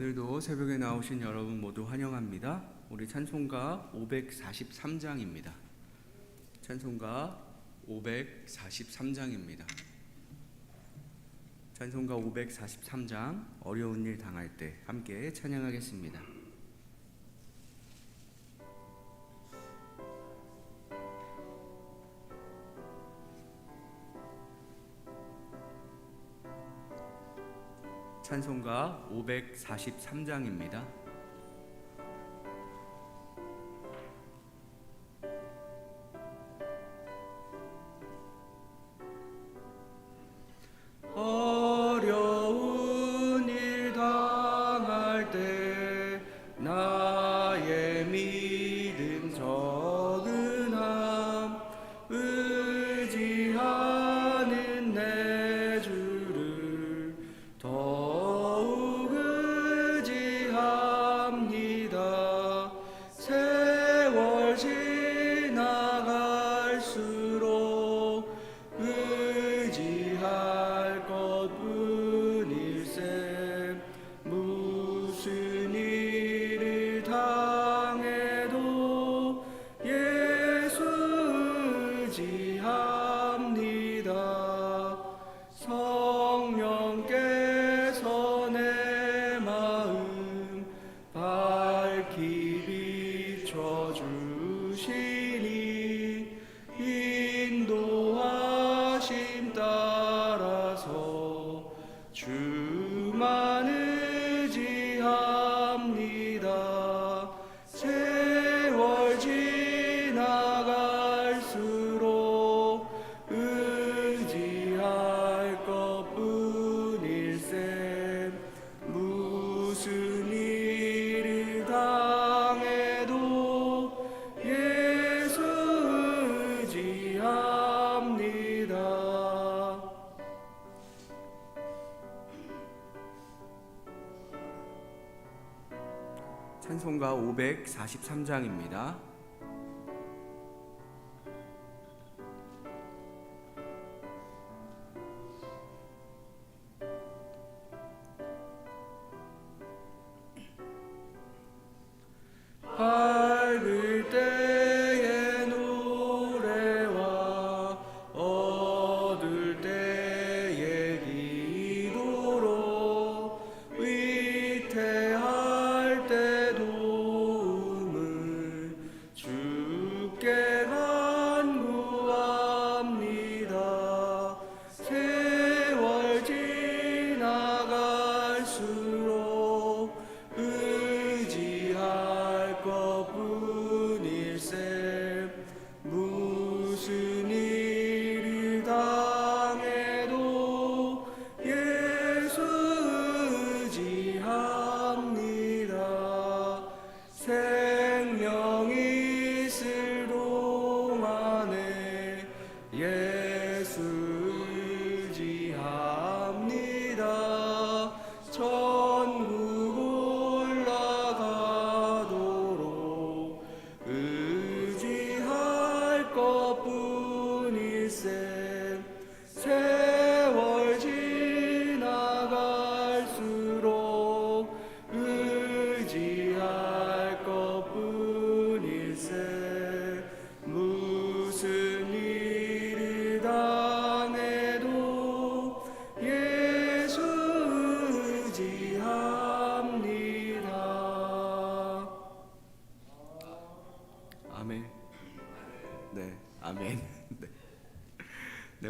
오늘도 새벽에 나오신 여러분 모두 환영합니다. 우리 찬송가 543장입니다. 찬송가 543장입니다. 찬송가 543장 어려운 일 당할 때 함께 찬양하겠습니다. 찬송가 543장입니다. 543장입니다. 의지할 것뿐일세 네 네. 네,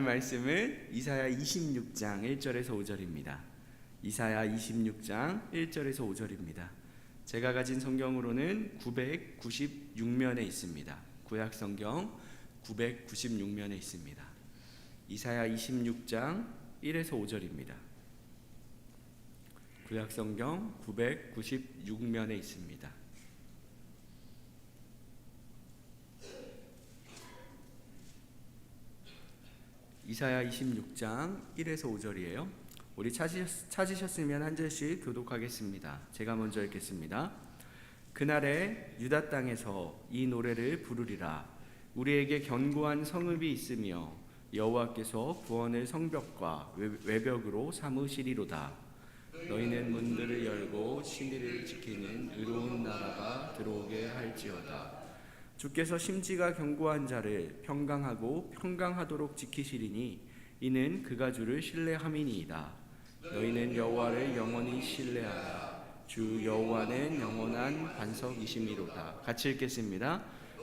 말씀은 이사야 26장 1절에서 5절입니다. 이사야 26장 1절에서 5절입니다. 제가 가진 성경으로는 996면에 있습니다. 구약 성경 996면에 있습니다. 이사야 26장 1에서 5절입니다. 구약 성경 996면에 있습니다. 이사야 26장 1에서 5절이에요. 우리 찾으셨, 찾으셨 으면 한 절씩 교독하겠습니다. 제가 먼저 읽겠습니다. 그날에 유다 땅에서 이 노래를 부르리라. 우리에게 견고한 성읍이 있으며 여호와께서 구원을 성벽과 외- 외벽으로 삼으시리로다. 너희는 문들을 열고 신의를 지키는 의로운 나라가 들어오게 할지어다. 주께서 심지가 견고한 자를 평강하고 평강하도록 지키시리니 이는 그가 주를 신뢰함이니이다. 너희는 여호와를 영원히 신뢰하라. 주 여호와는 영원한 반석이심이로다. 같이 읽겠습니다.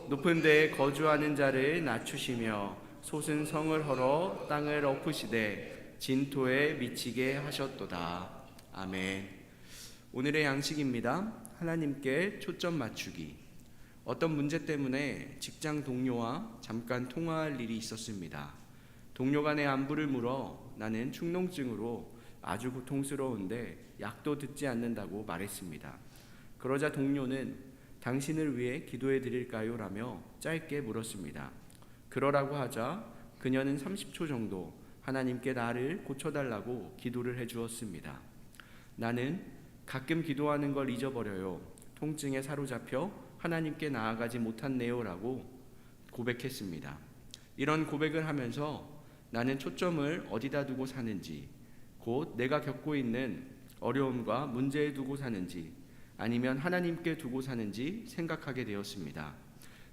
높은 데에 거주하는 자를 낮추시며 솟은 성을 헐어 땅을 엎으시되 진토에 미치게 하셨도다. 아멘. 오늘의 양식입니다. 하나님께 초점 맞추기. 어떤 문제 때문에 직장 동료와 잠깐 통화할 일이 있었습니다. 동료가 내 안부를 물어 나는 축농증으로 아주 고통스러운데 약도 듣지 않는다고 말했습니다. 그러자 동료는 당신을 위해 기도해 드릴까요? 라며 짧게 물었습니다. 그러라고 하자 그녀는 30초 정도 하나님께 나를 고쳐달라고 기도를 해 주었습니다. 나는 가끔 기도하는 걸 잊어버려요. 통증에 사로잡혀 하나님께 나아가지 못한네요 라고 고백했습니다. 이런 고백을 하면서 나는 초점을 어디다 두고 사는지, 곧 내가 겪고 있는 어려움과 문제에 두고 사는지, 아니면 하나님께 두고 사는지 생각하게 되었습니다.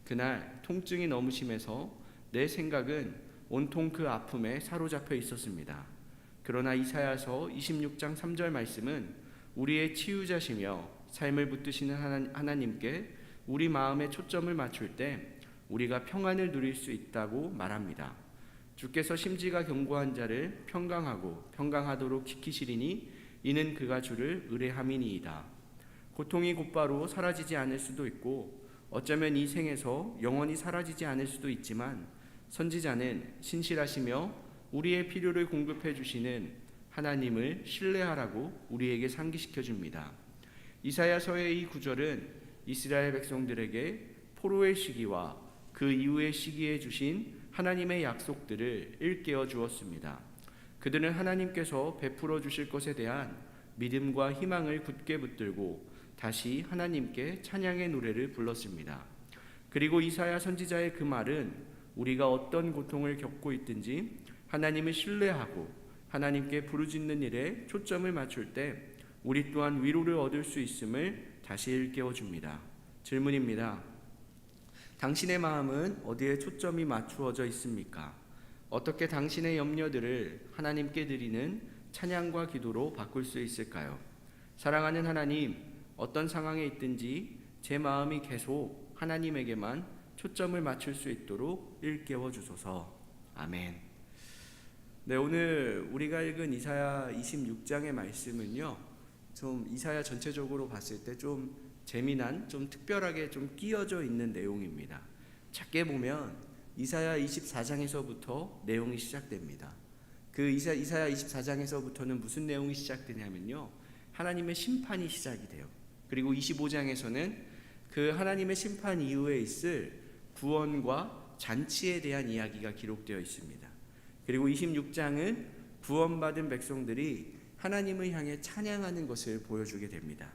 그날 통증이 너무 심해서 내 생각은 온통 그 아픔에 사로잡혀 있었습니다. 그러나 이사야서 26장 3절 말씀은 우리의 치유자시며 삶을 붙드시는 하나- 하나님께 우리 마음의 초점을 맞출 때 우리가 평안을 누릴 수 있다고 말합니다. 주께서 심지가 견고한 자를 평강하고 평강하도록 지키시리니 이는 그가 주를 의뢰함이니이다. 고통이 곧바로 사라지지 않을 수도 있고 어쩌면 이 생에서 영원히 사라지지 않을 수도 있지만 선지자는 신실하시며 우리의 필요를 공급해 주시는 하나님을 신뢰하라고 우리에게 상기시켜 줍니다. 이사야서의 이 구절은 이스라엘 백성들에게 포로의 시기와 그 이후의 시기에 주신 하나님의 약속들을 일깨워 주었습니다. 그들은 하나님께서 베풀어 주실 것에 대한 믿음과 희망을 굳게 붙들고 다시 하나님께 찬양의 노래를 불렀습니다. 그리고 이사야 선지자의 그 말은 우리가 어떤 고통을 겪고 있든지 하나님을 신뢰하고 하나님께 부르짖는 일에 초점을 맞출 때 우리 또한 위로를 얻을 수 있음을 다시 일깨워 줍니다. 질문입니다. 당신의 마음은 어디에 초점이 맞추어져 있습니까? 어떻게 당신의 염려들을 하나님께 드리는 찬양과 기도로 바꿀 수 있을까요? 사랑하는 하나님, 어떤 상황에 있든지 제 마음이 계속 하나님에게만 초점을 맞출 수 있도록 일깨워 주소서. 아멘. 네, 오늘 우리가 읽은 이사야 26장의 말씀은요. 좀 이사야 전체적으로 봤을 때좀 재미난, 좀 특별하게 좀 끼어져 있는 내용입니다. 작게 보면 이사야 24장에서부터 내용이 시작됩니다. 그 이사, 이사야 24장에서부터는 무슨 내용이 시작되냐면요. 하나님의 심판이 시작이 돼요. 그리고 25장에서는 그 하나님의 심판 이후에 있을 구원과 잔치에 대한 이야기가 기록되어 있습니다. 그리고 26장은 구원받은 백성들이 하나님을 향해 찬양하는 것을 보여주게 됩니다.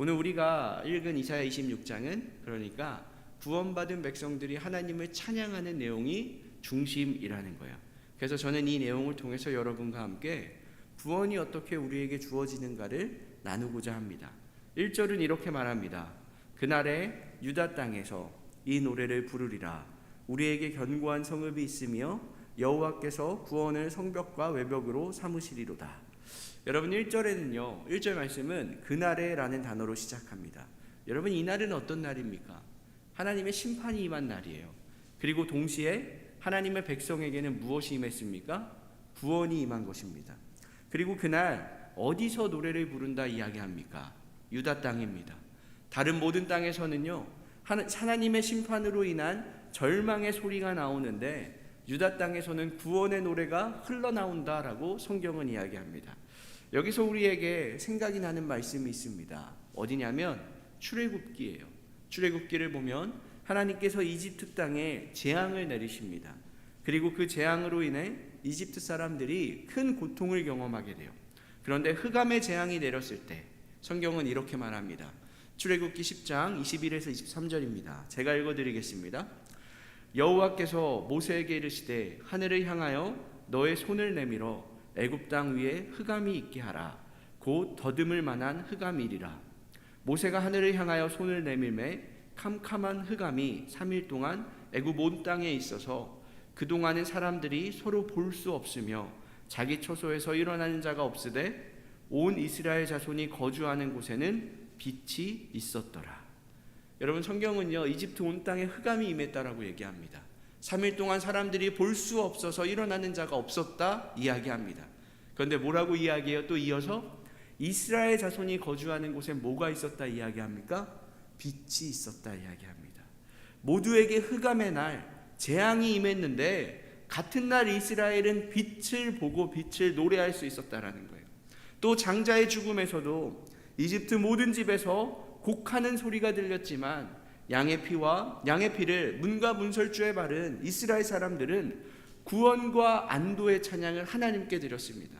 오늘 우리가 읽은 이사야 26장은 그러니까 구원받은 백성들이 하나님을 찬양하는 내용이 중심이라는 거예요. 그래서 저는 이 내용을 통해서 여러분과 함께 구원이 어떻게 우리에게 주어지는가를 나누고자 합니다. 1절은 이렇게 말합니다. 그날에 유다 땅에서 이 노래를 부르리라. 우리에게 견고한 성읍이 있으며 여호와께서 구원을 성벽과 외벽으로 삼으시리로다. 여러분 1절에는요. 1절 말씀은 그날에라는 단어로 시작합니다. 여러분 이 날은 어떤 날입니까? 하나님의 심판이 임한 날이에요. 그리고 동시에 하나님의 백성에게는 무엇이 임했습니까? 구원이 임한 것입니다. 그리고 그날 어디서 노래를 부른다 이야기합니까? 유다 땅입니다. 다른 모든 땅에서는요. 하나님의 심판으로 인한 절망의 소리가 나오는데 유다 땅에서는 구원의 노래가 흘러나온다라고 성경은 이야기합니다. 여기서 우리에게 생각이 나는 말씀이 있습니다. 어디냐면 출애굽기예요. 출애굽기를 보면 하나님께서 이집트 땅에 재앙을 내리십니다. 그리고 그 재앙으로 인해 이집트 사람들이 큰 고통을 경험하게 돼요. 그런데 흑암의 재앙이 내렸을 때 성경은 이렇게 말합니다. 출애굽기 10장 21에서 23절입니다. 제가 읽어 드리겠습니다. 여호와께서 모세에게 이르시되 하늘을 향하여 너의 손을 내밀어 애굽 땅 위에 흑암이 있게 하라. 곧 더듬을 만한 흑암이리라 모세가 하늘을 향하여 손을 내밀매 캄캄한 흑암이 3일 동안 애굽 온 땅에 있어서 그동안은 사람들이 서로 볼 수 없으며 자기 처소에서 일어나는 자가 없으되 온 이스라엘 자손이 거주하는 곳에는 빛이 있었더라. 여러분 성경은요 이집트 온 땅에 흑암이 임했다라고 얘기합니다. 3일 동안 사람들이 볼 수 없어서 일어나는 자가 없었다 이야기합니다. 그런데 뭐라고 이야기해요? 또 이어서 이스라엘 자손이 거주하는 곳에 뭐가 있었다 이야기합니까? 빛이 있었다 이야기합니다. 모두에게 흑암의 날 재앙이 임했는데 같은 날 이스라엘은 빛을 보고 빛을 노래할 수 있었다라는 거예요. 또 장자의 죽음에서도 이집트 모든 집에서 곡하는 소리가 들렸지만 양의 피와 양의 피를 문과 문설주에 바른 이스라엘 사람들은 구원과 안도의 찬양을 하나님께 드렸습니다.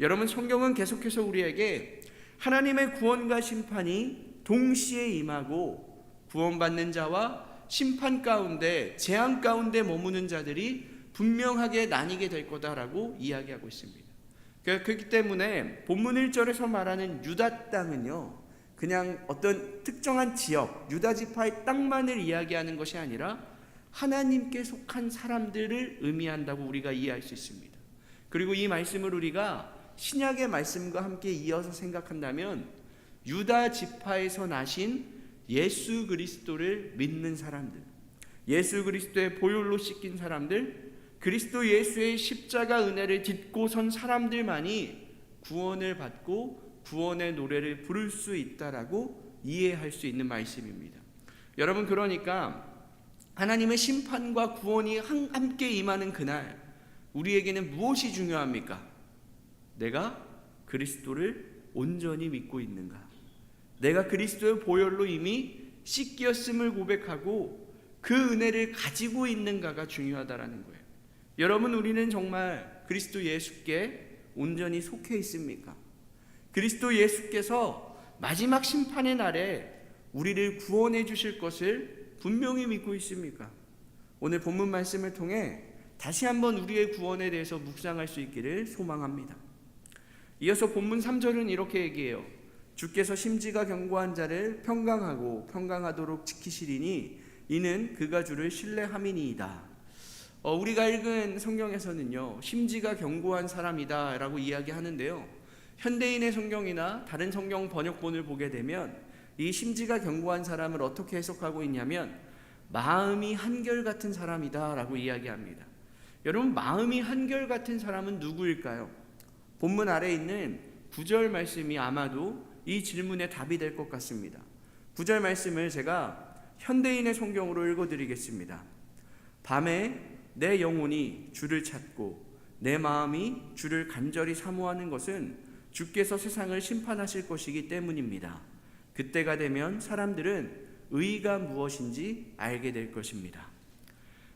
여러분 성경은 계속해서 우리에게 하나님의 구원과 심판이 동시에 임하고 구원받는 자와 심판 가운데 재앙 가운데 머무는 자들이 분명하게 나뉘게 될 거다라고 이야기하고 있습니다. 그- 그렇기 때문에 본문 1절에서 말하는 유다 땅은요. 그냥 어떤 특정한 지역, 유다 지파의 땅만을 이야기하는 것이 아니라 하나님께 속한 사람들을 의미한다고 우리가 이해할 수 있습니다. 그리고 이 말씀을 우리가 신약의 말씀과 함께 이어서 생각한다면 유다 지파에서 나신 예수 그리스도를 믿는 사람들, 예수 그리스도의 보혈로 씻긴 사람들, 그리스도 예수의 십자가 은혜를 딛고 선 사람들만이 구원을 받고 구원의 노래를 부를 수 있다라고 이해할 수 있는 말씀입니다. 여러분 그러니까 하나님의 심판과 구원이 한- 함께 임하는 그날 우리에게는 무엇이 중요합니까? 내가 그리스도를 온전히 믿고 있는가? 내가 그리스도의 보혈로 이미 씻겼음을 고백하고 그 은혜를 가지고 있는가가 중요하다라는 거예요. 여러분 우리는 정말 그리스도 예수께 온전히 속해 있습니까? 그리스도 예수께서 마지막 심판의 날에 우리를 구원해 주실 것을 분명히 믿고 있습니까? 오늘 본문 말씀을 통해 다시 한번 우리의 구원에 대해서 묵상할 수 있기를 소망합니다. 이어서 본문 3절은 이렇게 얘기해요. 주께서 심지가 견고한 자를 평강하고 평강하도록 지키시리니 이는 그가 주를 신뢰함이니이다. 어, 우리가 읽은 성경에서는요, 심지가 견고한 사람이다 라고 이야기하는데요. 현대인의 성경이나 다른 성경 번역본을 보게 되면 이 심지가 견고한 사람을 어떻게 해석하고 있냐면 마음이 한결 같은 사람이다라고 이야기합니다. 여러분 마음이 한결 같은 사람은 누구일까요? 본문 아래 있는 구절 말씀이 아마도 이 질문의 답이 될 것 같습니다. 구절 말씀을 제가 현대인의 성경으로 읽어 드리겠습니다. 밤에 내 영혼이 주를 찾고 내 마음이 주를 간절히 사모하는 것은 주께서 세상을 심판하실 것이기 때문입니다. 그때가 되면 사람들은 의가 무엇인지 알게 될 것입니다.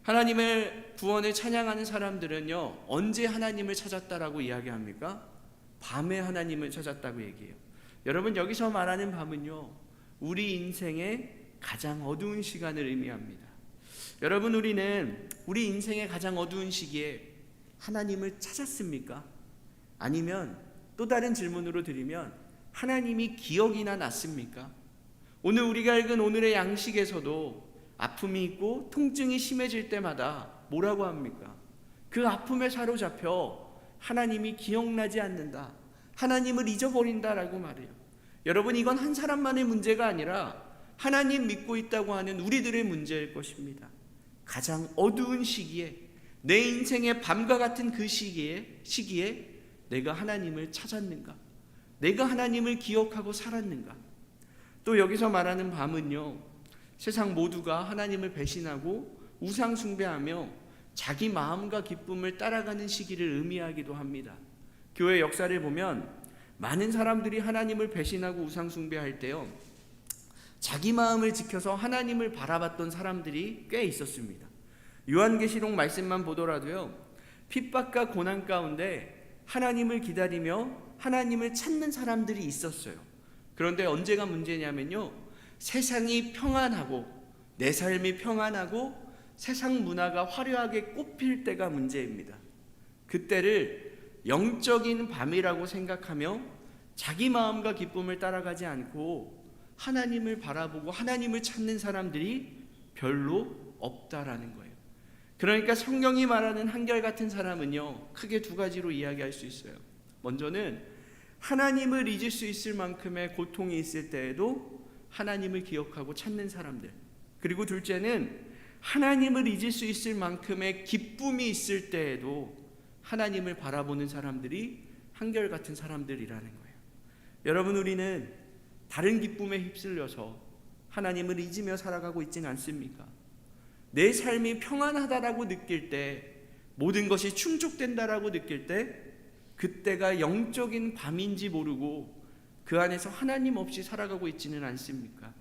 하나님의 구원을 찬양하는 사람들은요, 언제 하나님을 찾았다라고 이야기합니까? 밤에 하나님을 찾았다고 얘기해요. 여러분, 여기서 말하는 밤은요, 우리 인생의 가장 어두운 시간을 의미합니다. 여러분, 우리는 우리 인생의 가장 어두운 시기에 하나님을 찾았습니까? 아니면 또 다른 질문으로 드리면, 하나님이 기억이나 났습니까? 오늘 우리가 읽은 오늘의 양식에서도 아픔이 있고 통증이 심해질 때마다 뭐라고 합니까? 그 아픔에 사로잡혀 하나님이 기억나지 않는다. 하나님을 잊어버린다라고 말해요. 여러분 이건 한 사람만의 문제가 아니라 하나님 믿고 있다고 하는 우리들의 문제일 것입니다. 가장 어두운 시기에 내 인생의 밤과 같은 그 시기에 시기에 내가 하나님을 찾았는가? 내가 하나님을 기억하고 살았는가? 또 여기서 말하는 밤은요. 세상 모두가 하나님을 배신하고 우상 숭배하며 자기 마음과 기쁨을 따라가는 시기를 의미하기도 합니다. 교회 역사를 보면 많은 사람들이 하나님을 배신하고 우상 숭배할 때요. 자기 마음을 지켜서 하나님을 바라봤던 사람들이 꽤 있었습니다. 요한계시록 말씀만 보더라도요. 핍박과 고난 가운데 하나님을 기다리며 하나님을 찾는 사람들이 있었어요. 그런데 언제가 문제냐면요. 세상이 평안하고 내 삶이 평안하고 세상 문화가 화려하게 꽃필 때가 문제입니다. 그때를 영적인 밤이라고 생각하며 자기 마음과 기쁨을 따라가지 않고 하나님을 바라보고 하나님을 찾는 사람들이 별로 없다라는 거예요. 그러니까 성경이 말하는 한결같은 사람은요, 크게 두 가지로 이야기할 수 있어요. 먼저는 하나님을 잊을 수 있을 만큼의 고통이 있을 때에도 하나님을 기억하고 찾는 사람들. 그리고 둘째는 하나님을 잊을 수 있을 만큼의 기쁨이 있을 때에도 하나님을 바라보는 사람들이 한결같은 사람들이라는 거예요. 여러분 우리는 다른 기쁨에 휩쓸려서 하나님을 잊으며 살아가고 있지는 않습니까? 내 삶이 평안하다라고 느낄 때 모든 것이 충족된다라고 느낄 때 그때가 영적인 밤인지 모르고 그 안에서 하나님 없이 살아가고 있지는 않습니까?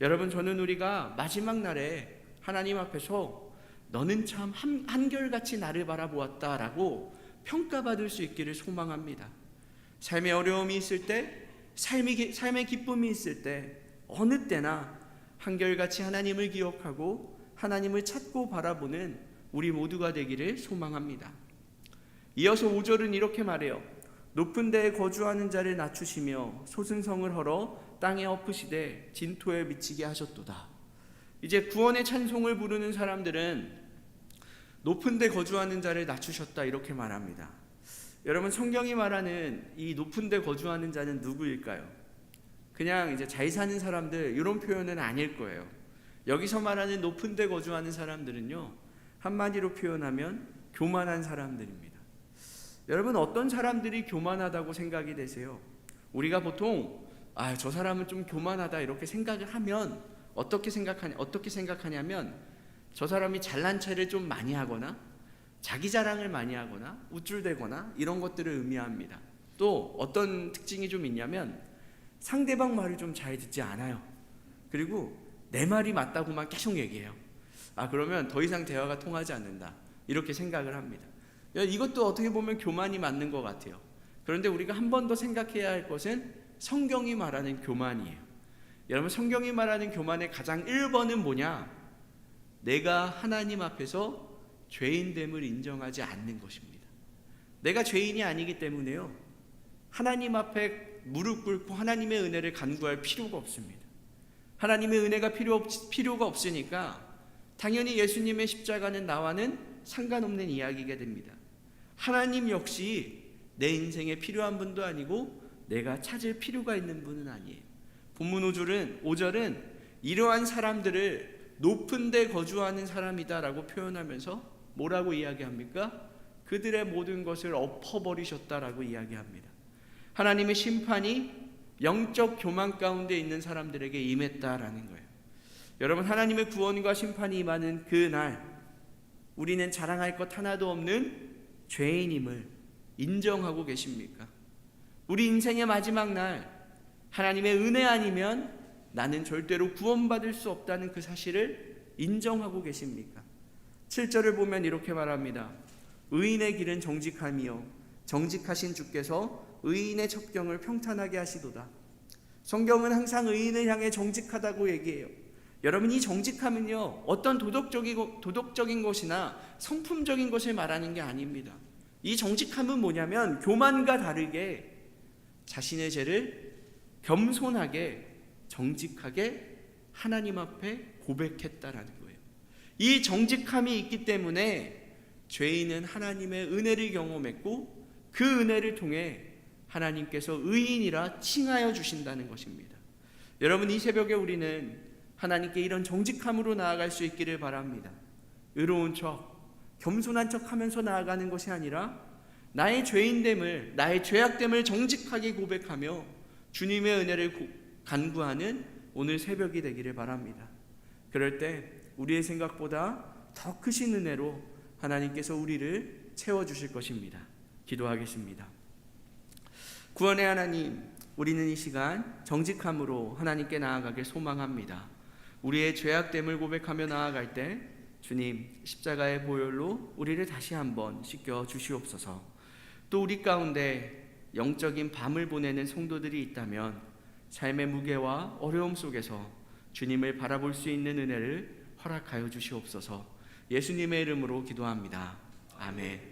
여러분 저는 우리가 마지막 날에 하나님 앞에서 너는 참 한, 한결같이 나를 바라보았다라고 평가받을 수 있기를 소망합니다. 삶의 어려움이 있을 때, 삶이, 삶의 기쁨이 있을 때, 어느 때나 한결같이 하나님을 기억하고 하나님을 찾고 바라보는 우리 모두가 되기를 소망합니다. 이어서 5절은 이렇게 말해요. 높은 데에 거주하는 자를 낮추시며 소승성을 헐어 땅에 엎으시되 진토에 미치게 하셨도다. 이제 구원의 찬송을 부르는 사람들은 높은 데 거주하는 자를 낮추셨다 이렇게 말합니다. 여러분 성경이 말하는 이 높은 데 거주하는 자는 누구일까요? 그냥 이제 잘 사는 사람들 이런 표현은 아닐 거예요. 여기서 말하는 높은 데 거주하는 사람들은요. 한마디로 표현하면 교만한 사람들입니다. 여러분 어떤 사람들이 교만하다고 생각이 되세요? 우리가 보통 아, 저 사람은 좀 교만하다 이렇게 생각을 하면 어떻게 생각하냐 어떻게 생각하냐면 저 사람이 잘난 체를 좀 많이 하거나 자기 자랑을 많이 하거나 우쭐대거나 이런 것들을 의미합니다. 또 어떤 특징이 좀 있냐면 상대방 말을 좀 잘 듣지 않아요. 그리고 내 말이 맞다고만 계속 얘기해요. 아 그러면 더 이상 대화가 통하지 않는다 이렇게 생각을 합니다. 이것도 어떻게 보면 교만이 맞는 것 같아요. 그런데 우리가 한 번 더 생각해야 할 것은 성경이 말하는 교만이에요. 여러분 성경이 말하는 교만의 가장 1번은 뭐냐? 내가 하나님 앞에서 죄인됨을 인정하지 않는 것입니다. 내가 죄인이 아니기 때문에요. 하나님 앞에 무릎 꿇고 하나님의 은혜를 간구할 필요가 없습니다. 하나님의 은혜가 필요 없, 필요가 없으니까 당연히 예수님의 십자가는 나와는 상관없는 이야기가 됩니다. 하나님 역시 내 인생에 필요한 분도 아니고 내가 찾을 필요가 있는 분은 아니에요. 본문 5절은 5절은 이러한 사람들을 높은 데 거주하는 사람이다라고 표현하면서 뭐라고 이야기합니까? 그들의 모든 것을 엎어버리셨다라고 이야기합니다. 하나님의 심판이 영적 교만 가운데 있는 사람들에게 임했다라는 거예요. 여러분 하나님의 구원과 심판이 임하는 그 날 우리는 자랑할 것 하나도 없는 죄인임을 인정하고 계십니까? 우리 인생의 마지막 날 하나님의 은혜 아니면 나는 절대로 구원받을 수 없다는 그 사실을 인정하고 계십니까? 7절을 보면 이렇게 말합니다. 의인의 길은 정직함이요 정직하신 주께서 의인의 첩경을 평탄하게 하시도다. 성경은 항상 의인을 향해 정직하다고 얘기해요. 여러분 이 정직함은요 어떤 도덕적인 도덕적인 것이나 성품적인 것을 말하는 게 아닙니다. 이 정직함은 뭐냐면 교만과 다르게 자신의 죄를 겸손하게 정직하게 하나님 앞에 고백했다라는 거예요. 이 정직함이 있기 때문에 죄인은 하나님의 은혜를 경험했고 그 은혜를 통해 하나님께서 의인이라 칭하여 주신다는 것입니다. 여러분 이 새벽에 우리는 하나님께 이런 정직함으로 나아갈 수 있기를 바랍니다. 의로운 척, 겸손한 척 하면서 나아가는 것이 아니라 나의 죄인됨을, 나의 죄악됨을 정직하게 고백하며 주님의 은혜를 간구하는 오늘 새벽이 되기를 바랍니다. 그럴 때 우리의 생각보다 더 크신 은혜로 하나님께서 우리를 채워주실 것입니다. 기도하겠습니다. 구원의 하나님, 우리는 이 시간 정직함으로 하나님께 나아가길 소망합니다. 우리의 죄악됨을 고백하며 나아갈 때 주님 십자가의 보혈로 우리를 다시 한번 씻겨 주시옵소서. 또 우리 가운데 영적인 밤을 보내는 성도들이 있다면 삶의 무게와 어려움 속에서 주님을 바라볼 수 있는 은혜를 허락하여 주시옵소서. 예수님의 이름으로 기도합니다. 아멘.